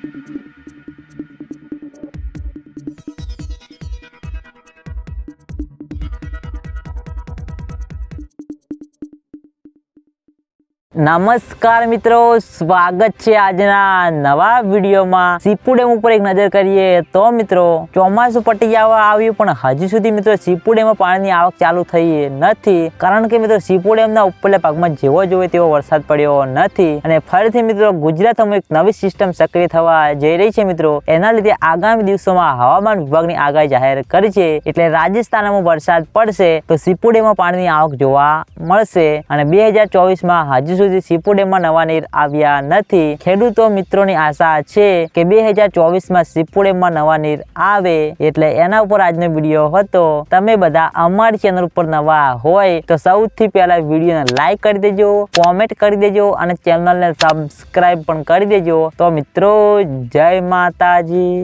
Thank you. નમસ્કાર મિત્રો, સ્વાગત છે આજના નવા વિડીયોમાં. સીપુડેમ ઉપર એક નજર કરીએ તો મિત્રો, ચોમાસું પટી જવા આવ્યું, પણ હજી સુધી મિત્રો સીપુડેમાં પાણીની આવક ચાલુ થઈ નથી. કારણ કે મિત્રો, સીપુડેમના ઉપરલા ભાગમાં જેવો જોઈએ તેવો વરસાદ પડ્યો નથી. અને ફરીથી મિત્રો, ગુજરાતમાં એક નવી સિસ્ટમ સક્રિય થવા જઈ રહી છે મિત્રો. એના લીધે આગામી દિવસોમાં હવામાન વિભાગની આગાહી જાહેર કરી છે. એટલે રાજસ્થાનમાં વરસાદ પડશે, તો સીપુડેમાં પાણીની આવક જોવા મળશે. અને બે હજાર ચોવીસમાં હજી સુધી સીપુ ડેમમાં નવા નીર આવ્યા નથી. ખેડૂતો મિત્રોની આશા છે કે બે હજાર ચોવીસમાં સીપુડેમાં નવા નીર આવે એટલે એના ઉપર આજનો વીડિયો હતો. તમે બધા અમારી ચેનલ ઉપર નવા હોય તો સૌથી પહેલા વિડીયોને લાઈક કરી દેજો, કોમેન્ટ કરી દેજો અને ચેનલને સબસ્ક્રાઇબ પણ કરી દેજો. તો મિત્રો, જય માતાજી.